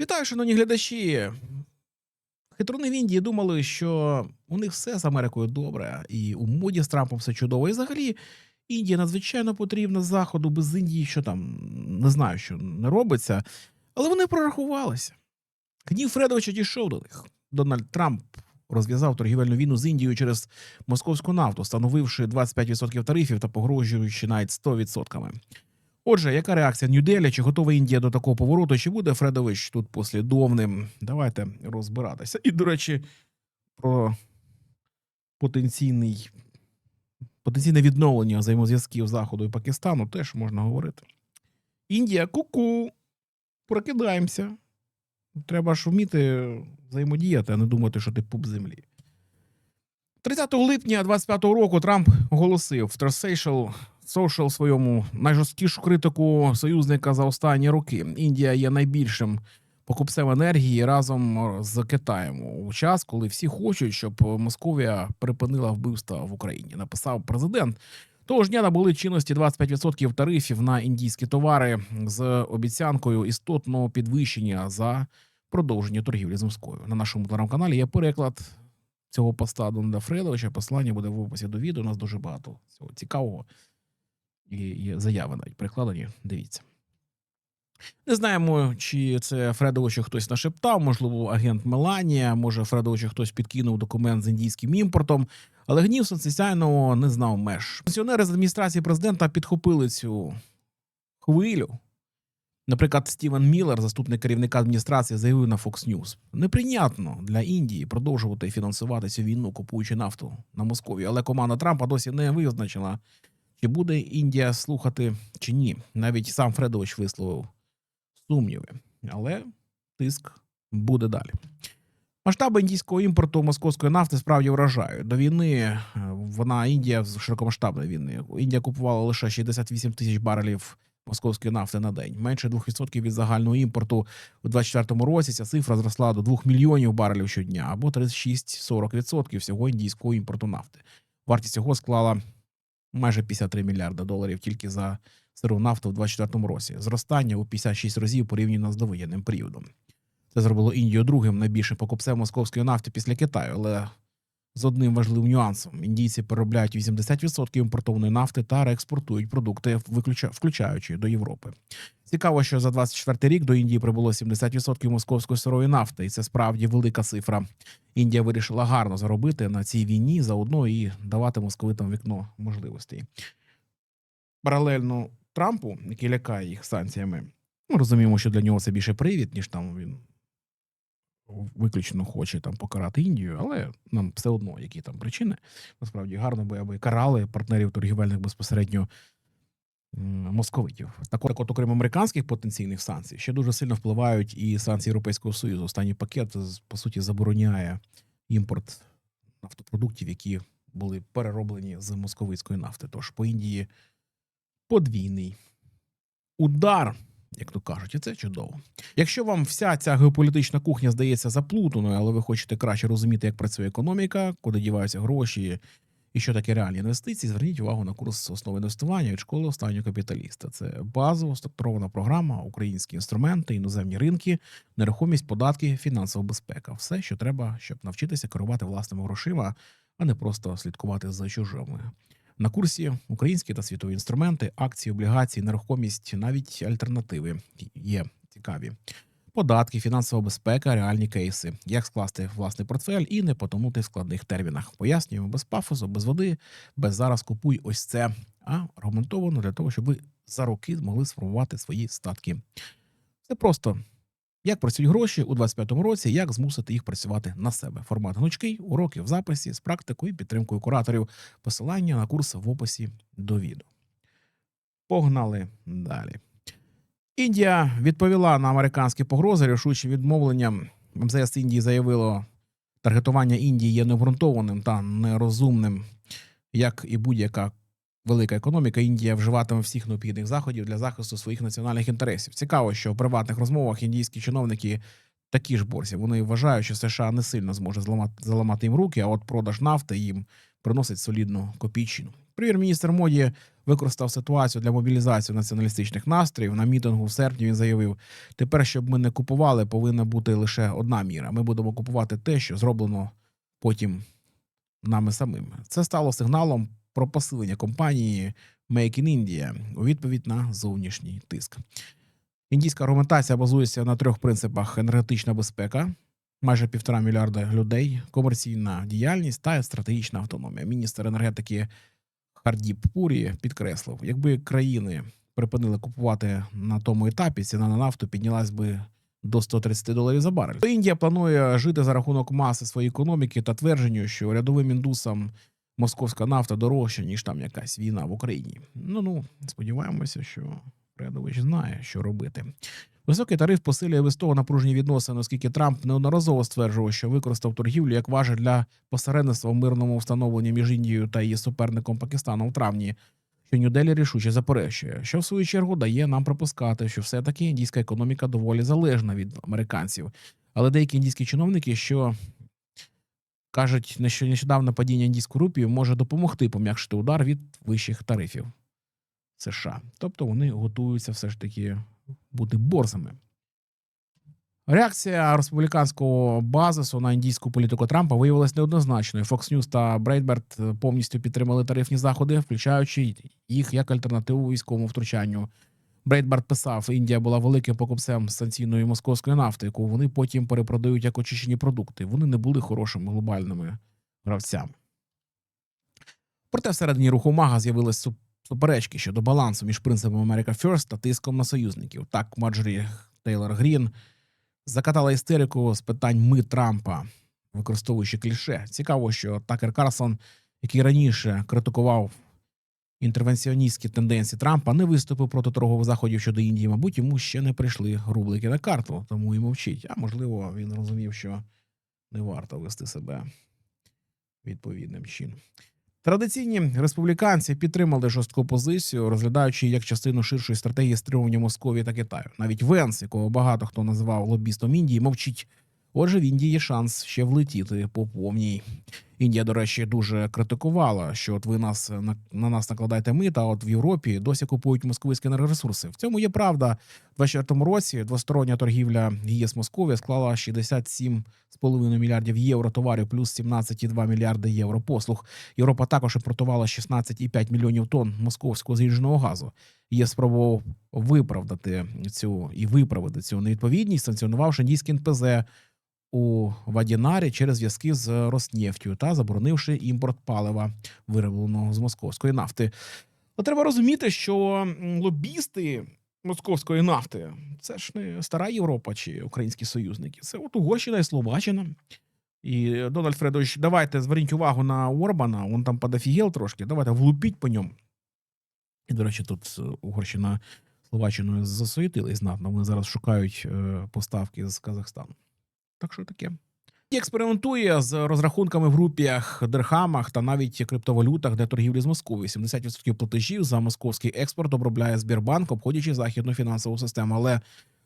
Вітаю, шановні глядачі. Хитруни в Індії думали, що у них все з Америкою добре, і у моді з Трампом все чудово. І взагалі Індія надзвичайно потрібна заходу без Індії, що там не знаю, що не робиться. Але вони прорахувалися. Гнів Фредовича дійшов до них. Дональд Трамп розв'язав торгівельну війну з Індією через московську нафту, встановивши 25% тарифів та погрожуючи навіть 100%. Отже, яка реакція Нью-Делі? Чи готова Індія до такого повороту? Чи буде Фредович тут послідовним? Давайте розбиратися. І, до речі, про потенційний потенційне відновлення взаємозв'язків Заходу і Пакистану теж можна говорити. Індія, ку-ку, прокидаємося. Треба ж вміти взаємодіяти, а не думати, що ти пуп землі. 30 липня 25-го року Трамп оголосив в Social своєму найжорсткішу критику союзника за останні роки. Індія є найбільшим покупцем енергії разом з Китаєм у час, коли всі хочуть, щоб Московія припинила вбивства в Україні. Написав президент. Того ж дня набули чинності 25% тарифів на індійські товари з обіцянкою істотного підвищення за продовження торгівлі з Москвою. На нашому телеграм-каналі є переклад цього поста Дональда Фредовича. Послання буде в описі до відео. У нас дуже багато цього цікавого. І є заяви навіть прикладені. Дивіться. Не знаємо, чи це Фредовичу хтось нашептав, можливо, агент Меланія, може, Фредовичу хтось підкинув документ з індійським імпортом, але гнів Сонцесяйного не знав меж. Пенсіонери з адміністрації президента підхопили цю хвилю. Наприклад, Стівен Міллер, заступник керівника адміністрації, заявив на Fox News. неприйнятно для Індії продовжувати фінансувати цю війну, купуючи нафту на Москові. Але команда Трампа досі не визначила, чи буде Індія слухати чи ні. Навіть сам Фредович висловив сумніви, але тиск буде далі. Масштаби індійського імпорту московської нафти справді вражають. До війни е, вона Індія з широкомасштабної війни. Індія купувала лише 68 тисяч барелів московської нафти на день, менше 2% від загального імпорту у 2024 році. Ця цифра зросла до 2 мільйонів барелів щодня або 36-40% всього індійського імпорту нафти. Вартість цього склала майже 53 мільярди доларів тільки за сиру нафту в 2024 році. Зростання у 56 разів порівняно з довоєнним періодом. Це зробило Індію другим найбільшим покупцем московської нафти після Китаю, але з одним важливим нюансом: індійці переробляють 80% імпортованої нафти та реекспортують продукти, включаючи до Європи. Цікаво, що за 24 рік до Індії прибуло 70% московської сирої нафти, і це справді велика цифра. Індія вирішила гарно заробити на цій війні заодно і давати московитам вікно можливостей. Паралельно Трампу, який лякає їх санкціями, ми розуміємо, що для нього це більше привід, ніж там він виключно хоче там покарати Індію, але нам все одно, які там причини. Насправді гарно би, аби карали партнерів торгівельних безпосередньо московитів. Так от, окрім американських потенційних санкцій, ще дуже сильно впливають і санкції Європейського Союзу. Останній пакет по суті забороняє імпорт нафтопродуктів, які були перероблені з московицької нафти. Тож по Індії подвійний удар, як то кажуть, і це чудово. Якщо вам вся ця геополітична кухня здається заплутаною, але ви хочете краще розуміти, як працює економіка, куди діваються гроші і що таке реальні інвестиції, зверніть увагу на курс основи інвестування від школи останнього капіталіста. Це базова структурована програма, українські інструменти, іноземні ринки, нерухомість, податки, фінансова безпека. Все, що треба, щоб навчитися керувати власними грошима, а не просто слідкувати за чужими. На курсі українські та світові інструменти, акції, облігації, нерухомість, навіть альтернативи є цікаві. Податки, фінансова безпека, реальні кейси, як скласти власний портфель і не потонути в складних термінах. Пояснюємо без пафосу, без води, без зараз купуй ось це, а аргументовано для того, щоб ви за роки змогли сформувати свої статки. Це просто як працюють гроші у 25-му році, як змусити їх працювати на себе. Формат гнучкий, уроки в записі з практикою і підтримкою кураторів. Посилання на курс в описі до відео. Погнали далі. Індія відповіла на американські погрози рішучим відмовленням. МЗС Індії заявило, таргетування Індії є необґрунтованим та нерозумним, як і будь-яка велика економіка. Індія вживатиме всіх необхідних заходів для захисту своїх національних інтересів. Цікаво, що в приватних розмовах індійські чиновники такі ж борсі. Вони вважають, що США не сильно зможе зламати, заламати їм руки, а от продаж нафти їм приносить солідну копійчину. Прем'єр-міністр Моді використав ситуацію для мобілізації націоналістичних настроїв. На мітингу в серпні він заявив: тепер, щоб ми не купували, повинна бути лише одна міра. Ми будемо купувати те, що зроблено потім нами самими. Це стало сигналом про посилення компанії Make in India у відповідь на зовнішній тиск. Індійська аргументація базується на трьох принципах: енергетична безпека, майже півтора мільярда людей, комерційна діяльність та стратегічна автономія. Міністр енергетики Хардіп Пурі підкреслив, якби країни припинили купувати на тому етапі, ціна на нафту піднялась би до 130 доларів за барель. То Індія планує жити за рахунок маси своєї економіки та твердженню, що рядовим індусам московська нафта дорожча, ніж там якась війна в Україні. Ну ну сподіваємося, що Рядович знає, що робити. Високий тариф посилює без того напружені відносини, оскільки Трамп неодноразово стверджував, що використав торгівлю як важель для посередництва в мирному встановленні між Індією та її суперником Пакистаном у травні, що Нью-Делі рішуче заперечує, що в свою чергу дає нам припускати, що все-таки індійська економіка доволі залежна від американців. Але деякі індійські чиновники, що кажуть, що нещодавне падіння індійської рупії може допомогти пом'якшити удар від вищих тарифів США. Тобто вони готуються все ж таки бути борзами. Реакція республіканського базису на індійську політику Трампа виявилась неоднозначною. Fox News та Breitbart повністю підтримали тарифні заходи, включаючи їх як альтернативу військовому втручанню. Брейдбард писав, Індія була великим покупцем санкційної московської нафти, яку вони потім перепродають як очищені продукти. Вони не були хорошими глобальними гравцями. Проте всередині руху Мага з'явились суперечки щодо балансу між принципом America First та тиском на союзників. Так, Марджорі Тейлор Грін закатала істерику з питань ми Трампа, використовуючи кліше. Цікаво, що Такер Карсон, який раніше критикував інтервенціоністські тенденції Трампа, не виступив проти торгових заходів щодо Індії. Мабуть, йому ще не прийшли рублики на карту, тому і мовчить. А можливо, він розумів, що не варто вести себе відповідним чином. Традиційні республіканці підтримали жорстку позицію, розглядаючи її як частину ширшої стратегії стримування Московії та Китаю. Навіть Венс, якого багато хто називав лобістом Індії, мовчить. Отже, в Індії є шанс ще влетіти по повній. Індія, до речі, дуже критикувала, що от ви нас на, на нас накладаєте мита, а от в Європі досі купують московські енергоресурси. В цьому є правда. У 24 році двостороння торгівля ЄС Московія склала 67,5 мільярдів євро товарів, плюс 17,2 мільярди євро послуг. Європа також імпортувала 16,5 мільйонів тонн московського зрідженого газу. ЄС спробував виправдати цю і виправити цю невідповідність, санкціонувавши індійське НПЗ у Вадінарі через зв'язки з Роснефтю та заборонивши імпорт палива, виробленого з московської нафти. Але треба розуміти, що лобісти московської нафти це ж не стара Європа чи українські союзники. Це от Угорщина і Словаччина. І Дональд Фредович, давайте зверніть увагу на Орбана, він там подофігел трошки. Давайте влупіть по ньому. І, до речі, тут Угорщина Словаччиною засуетились знатно. Вони зараз шукають е, поставки з Казахстану. Так що таке. Експериментує з розрахунками в групіях, дирхамах та навіть криптовалютах для торгівлі з Москвою. 70% платежів за московський експорт обробляє Збірбанк, обходячи західну фінансову систему. Але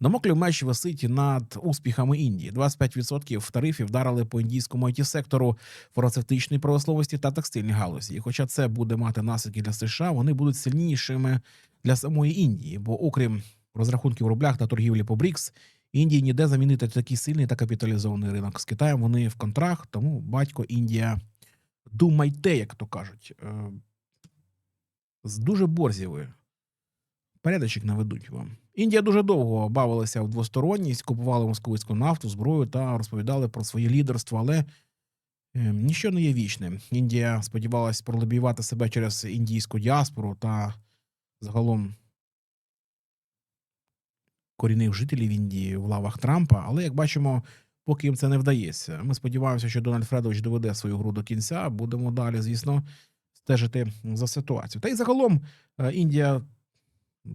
домоклів меч висить над успіхами Індії. 25% тарифів вдарили по індійському it сектору, фармацевтичної промисловості та текстильній галузі. І хоча це буде мати наслідки для США, вони будуть сильнішими для самої Індії, бо окрім розрахунків в рублях та торгівлі по БРІКС, Індії ніде замінити такий сильний та капіталізований ринок. З Китаєм вони в контракт, тому батько Індія думайте, як то кажуть, з дуже борзівою. Порядочок наведуть вам. Індія дуже довго бавилася в двосторонність, купували московицьку нафту, зброю та розповідали про своє лідерство, але е, нічого не є вічним. Індія сподівалася пролобіювати себе через індійську діаспору та загалом корінних жителів Індії в лавах Трампа. Але як бачимо, поки їм це не вдається. Ми сподіваємося, що Дональд Фредович доведе свою гру до кінця. Будемо далі, звісно, стежити за ситуацією. Та й загалом е, Індія.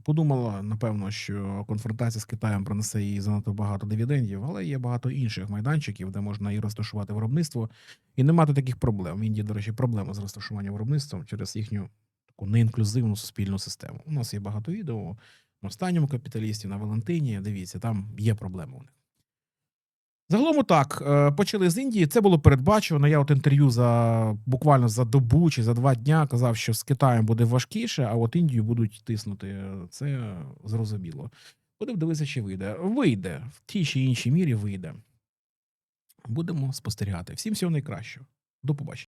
Подумала, напевно, що конфронтація з Китаєм принесе їй занадто багато дивідендів, але є багато інших майданчиків, де можна і розташувати виробництво, і не мати таких проблем. В Індії, до речі, проблеми з розташуванням виробництва через їхню таку неінклюзивну суспільну систему. У нас є багато відео останньому капіталісті, на Валентині. Дивіться, там є проблеми у них. Загалом так, е, почали з Індії. Це було передбачено. Я от інтерв'ю за буквально за добу чи за два дня казав, що з Китаєм буде важкіше, а от Індію будуть тиснути. Це зрозуміло. Будемо дивитися, чи вийде. Вийде в тій чи іншій мірі вийде. Будемо спостерігати. Всім всього найкращого. До побачення.